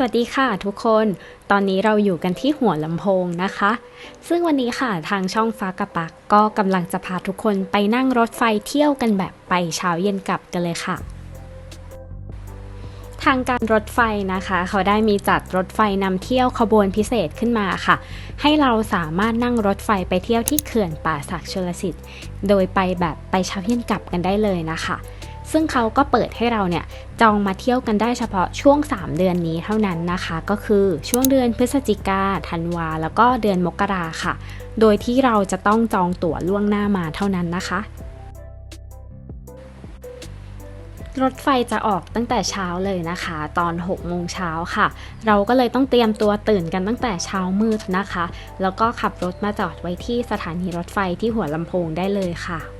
สวัสดีค่ะทุกคน ตอนนี้เราอยู่กันที่หัวลำโพงนะคะ ซึ่งวันนี้ค่ะทางช่องฟ้ากระปักก็กำลังจะพาทุกคนไปนั่งรถไฟเที่ยวกันแบบไปเช้าเย็นกลับกันเลยค่ะ ทางการรถไฟนะคะ เขาได้มีจัดรถไฟนำเที่ยวขบวนพิเศษขึ้นมาค่ะ ให้เราสามารถนั่งรถไฟไปเที่ยวที่เขื่อนป่าสักชลสิทธิ์ โดยไปแบบไปเช้าเย็นกลับกันได้เลยนะคะ ซึ่งเขาก็เปิดให้เราเนี่ยจองมาเที่ยวกันได้เฉพาะช่วง 3 เดือนนี้เท่านั้นนะคะ ก็คือช่วงเดือนพฤศจิกาธันวา แล้วก็เดือนมกราค่ะ โดยที่เราจะต้องจองตั๋วล่วงหน้ามาเท่านั้นนะคะ รถไฟจะออกตั้งแต่เช้าเลยนะคะ ตอน 6 โมงเช้าค่ะ เราก็เลยต้องเตรียมตัวตื่นกันตั้งแต่เช้ามืดนะคะ แล้วก็ขับรถมาจอดไว้ที่สถานีรถไฟที่หัวลำโพงได้เลยค่ะ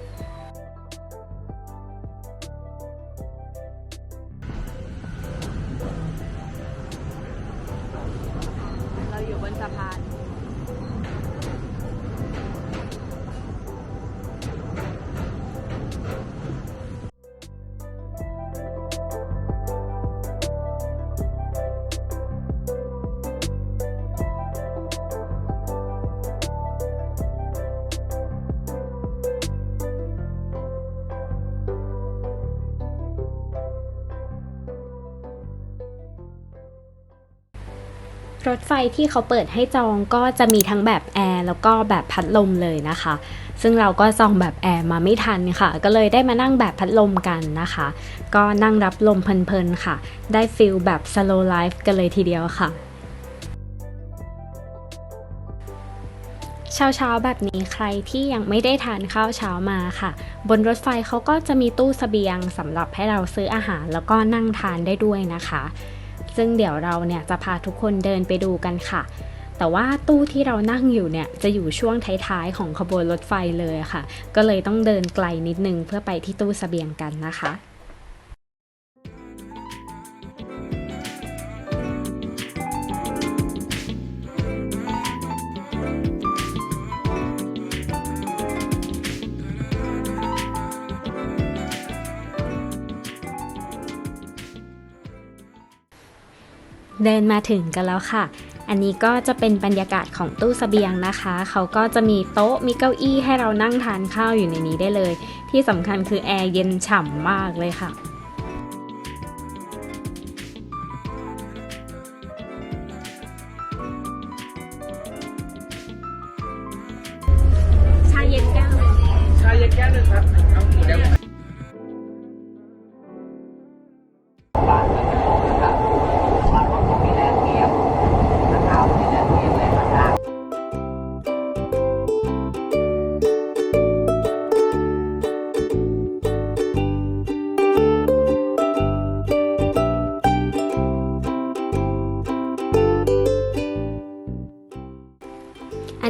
รถไฟที่เขาเปิดให้จองก็จะมีทั้งแบบแอร์แล้วก็แบบพัดลมเลยนะคะ ซึ่งเราก็จองแบบแอร์มาไม่ทันค่ะ ก็เลยได้มานั่งแบบพัดลมกันนะคะ ก็นั่งรับลมเพลินๆค่ะ ได้ฟิลแบบ slow life กันเลยทีเดียวค่ะเช้าเช้าๆแบบนี้ใครที่ยังไม่ได้ทานข้าวเช้ามาค่ะ บนรถไฟเขาก็จะมีตู้เสบียงสำหรับให้เราซื้ออาหารแล้วก็นั่งทานได้ด้วยนะคะ ซึ่งเดี๋ยวเราเนี่ยจะพาทุกคนเดินไปดูกันค่ะ แต่ว่าตู้ที่เรานั่งอยู่เนี่ยจะอยู่ช่วงท้ายๆของขบวนรถไฟเลยค่ะ ก็เลยต้องเดินไกลนิดนึงเพื่อไปที่ตู้เสบียงกันนะคะ เดินมาถึงกันแล้วค่ะ อันนี้ก็จะเป็นบรรยากาศของตู้เสบียงนะคะ เขาก็จะมีโต๊ะมีเก้าอี้ให้เรานั่งทานข้าวอยู่ในนี้ได้เลย ที่สำคัญคือแอร์เย็นฉ่ำมากเลยค่ะชาเย็นแก้วหนึ่งชาเย็นแก้วหนึ่งครับเอาหมูแดง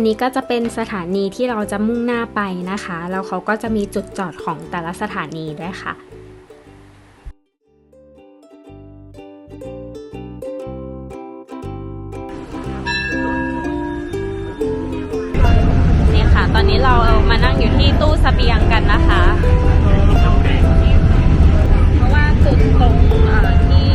นี้ก็จะเป็นสถานีที่เราจะมุ่งหน้าไปนะคะ แล้วเขาก็จะมีจุดจอดของแต่ละสถานีด้วยค่ะนี่ค่ะ ตอนนี้เรามานั่งอยู่ที่ตู้สเสบียงกันนะคะ เพราะว่าจุดตรงที่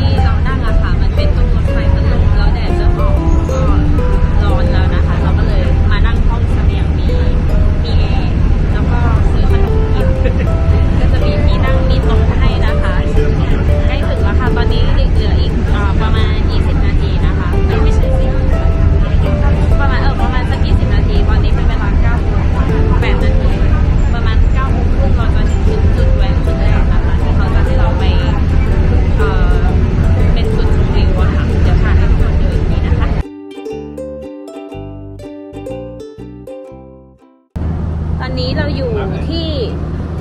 นนี้เราอยู่ที่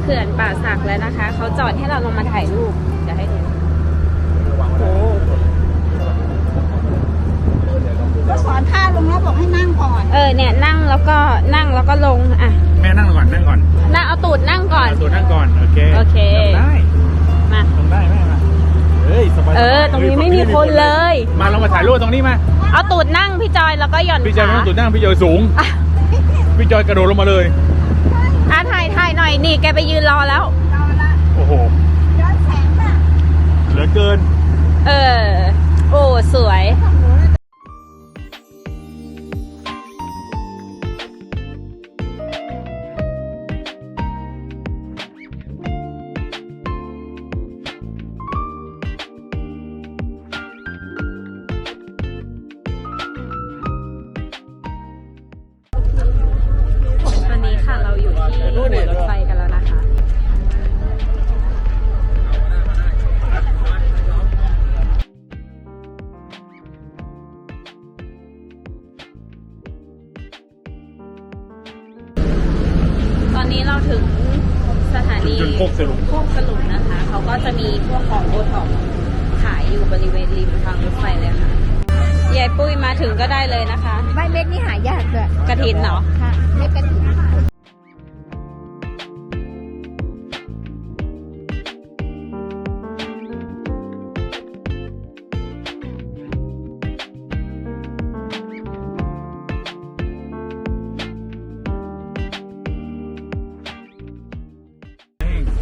เขื่อนป่าสักแล้วนะคะ เขาจอดให้เราลงมาถ่ายรูปเดี๋ยวให้ดูโอ้ก็สอนท่าลงแล้วบอกให้นั่งก่อน เออเนี่ยนั่งแล้วก็นั่งแล้วก็ลงอะ แม่นั่งก่อนนั่งก่อนนั่งเอาตูดนั่งก่อนเาตัวนั่งก่อน โอเคโอเคได้มาทำได้แม่มาเฮ้ยสบายๆเออ ตรงนี้ไม่มีคนเลย มาเรามาถ่ายรูปตรงนี้มาเอาตูดนั่งพี่จอยแล้วก็หย่อนพี่จอยขาไม่ต้องตุดนั่งพี่จอยสูงอะพี่จอยกระโดดลงมาเลย อะถ่ายถ่ายหน่อยนี่แกไปยืนรอแล้ว เราละโอ้โหย้อนแสงน่ะเหลือเกิน เออ โอ้ ริเวณริมทางรถไฟเลยค่ะยายปุ้ยมาถึงก็ได้เลยนะคะใบเม็ดนี่หายากด้วยกระถินเนาะค่ะเม็ดกระถิ่น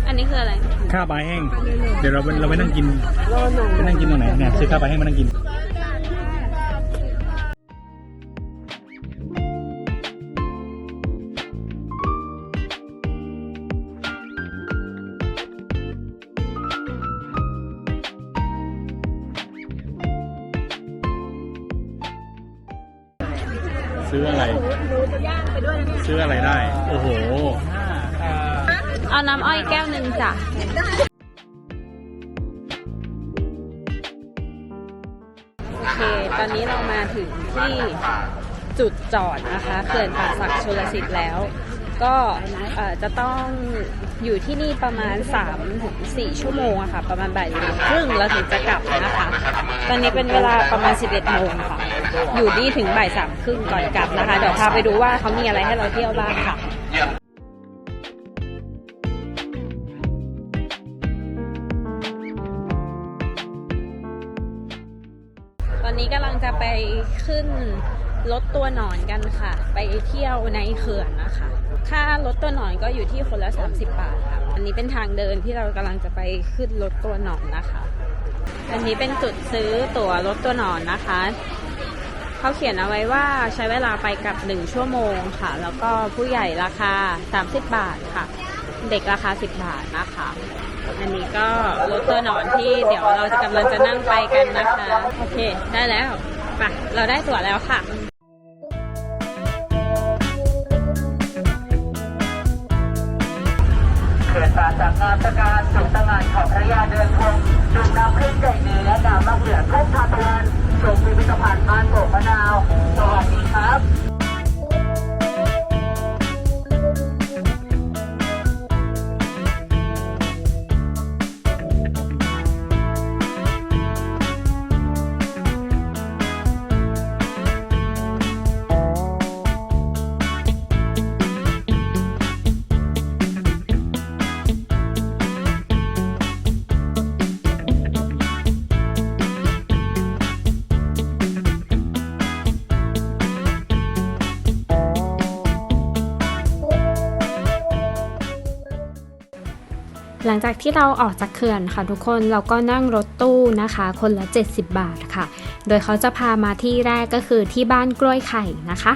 อันนี้คืออะไร ข้าวปลาแห้ง เดี๋ยวเราเราไปนั่งกินไปนั่งกินตรงไหนเนี่ยซื้อข้าวปลาแห้งมานั่งกินซื้ออะไร ซื้ออะไรได้ โอ้โห เอาน้ำอ้อยแก้วหนึ่งจ้ะโอเค ตอนนี้เรามาถึงที่จุดจอดนะคะเขื่อนป่าศักดิ์ชลสิทธิ์แล้ว ก็จะต้องอยู่ที่นี่ประมาณ3ถึง4ชั่วโมงอะค่ะ ประมาณบ่ายสามครึ่งแล้วถึงจะกลับนะคะ ตอนนี้เป็นเวลาประมาณ 11โมงค่ะ อยู่นี่ถึงบ่ายสามครึ่งก่อนกลับนะคะ เดี๋ยวพาไปดูว่าเขามีอะไรให้เราเที่ยวบ้างค่ะ นนี้กำลังจะไปขึ้นรถตัวหนอนกันค่ะ ไปเที่ยวในเขื่อนนะคะ ค่ารถตัวหนอนก็อยู่ที่คนละ 30 บาทค่ะ อันนี้เป็นทางเดินที่เรากำลังจะไปขึ้นรถตัวหนอนนะคะ อันนี้เป็นจุดซื้อตั๋วรถตัวหนอนนะคะเขาเขียนเอาไว้ว่าใช้เวลาไปกับ 1 ชั่วโมงค่ะ แล้วก็ผู้ใหญ่ราคา 30 บาทค่ะ เด็กราคา 10 บาทนะคะ อันนี้ก็รถตัวหนอนที่เดี๋ยวเราจะกำลังจะนั่งไปกันนะคะ โอเค ได้แล้วไปเราได้ตั๋วแล้วค่ะเกิดมาจากงานตะการสุตงานของพระยาเดินพงจุดนำขึ้นไก่เนื้อและน้ำมะเขือทุ่งทานตะวันชมพิพิธภัณฑ์บ้านโป่งมะนาว สวัสดีครับ หลังจากที่เราออกจากเขื่อนค่ะทุกคนเราก็นั่งรถตู้นะคะ คนละ 70 บาทค่ะ โดยเขาจะพามาที่แรกก็คือที่บ้านกล้วยไข่นะคะ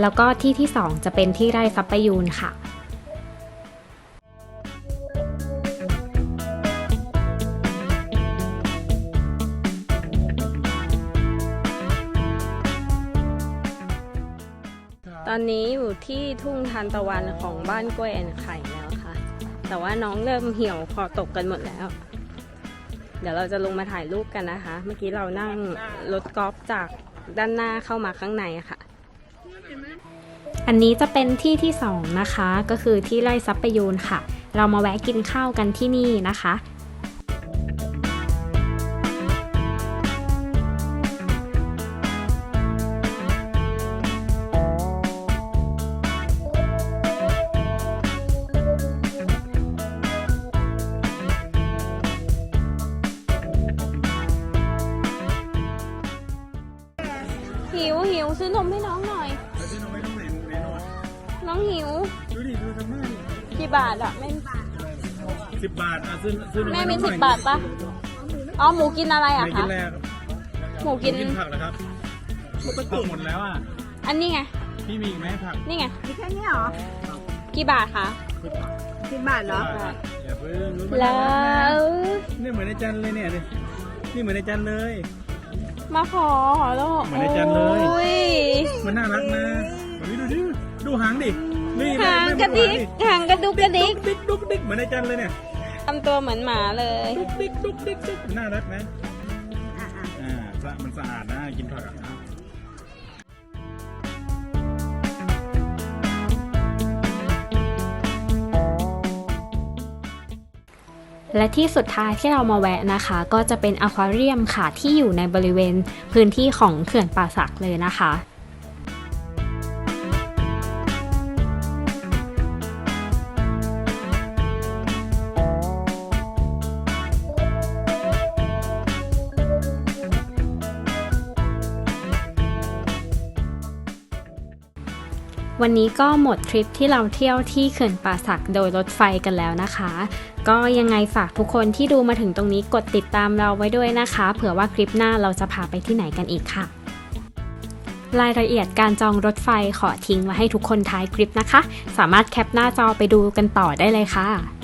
แล้วก็ที่ที่ 2 จะเป็นที่ไร่ซับประยูนค่ะตอนนี้อยู่ที่ทุ่งทานตะวันของบ้านกล้วยแอนไข่แล้วค่ะ แต่ว่าน้องเริ่มเหี่ยวคอตกกันหมดแล้ว เดี๋ยวเราจะลงมาถ่ายรูปกันนะคะ เมื่อกี้เรานั่งรถกอล์ฟจากด้านหน้าเข้ามาข้างในค่ะ อันนี้จะเป็นที่ที่2นะคะ ก็คือที่ไร่ซับประยูนค่ะ เรามาแวะกินข้าวกันที่นี่นะคะ หิวหิวซื้อนมให้น้องหน่อยน้องหิว ดูดิดูทำหน้าดิกี่บาทอะไม่สิบบาทอะซื้อซื้อนมแม่มีให้น้สิองบหน่อยบาทปะอ๋อหมูกินอะไรอะไม่กิคะ นแรกหมูกิน กินผักแล้วครับผักหมดแล้วอะอันนี้ไง พี่มีอีกไหมผักนี่ไง มีแค่นี้เหรอกี่บาทคะสิบบาทเหรออย่าเพิ่งรู้แล้วนี่เหมือนในจันเลยเนี่ยนี่นี่เหมือนในจันเลย มาขอขอแล้วเหมือนในจานเลย โอ้ยมันน่ารักนะดูดิดูดิดูหางดิ นี่หางกระดิกหางกระดุกกระดิกดุกดิกดุกดิกเหมือนในจันเลยเนี่ยทำตัวเหมือนหมาเลยดุกดิกดุกดิกดุกน่ารักนะอะอะอ่าสะมันสะอาดนะกินผักอะ และที่สุดท้ายที่เรามาแวะนะคะ ก็จะเป็นอควาเรียมค่ะที่อยู่ในบริเวณพื้นที่ของเขื่อนป่าสักเลยนะคะวันนี้ก็หมดทริปที่เราเที่ยวที่เขื่อนป่าสักโดยรถไฟกันแล้วนะคะ ก็ยังไงฝากทุกคนที่ดูมาถึงตรงนี้กดติดตามเราไว้ด้วยนะคะ เผื่อว่าคลิปหน้าเราจะพาไปที่ไหนกันอีกค่ะ รายละเอียดการจองรถไฟขอทิ้งไว้ให้ทุกคนท้ายคลิปนะคะ สามารถแคปหน้าจอไปดูกันต่อได้เลยค่ะ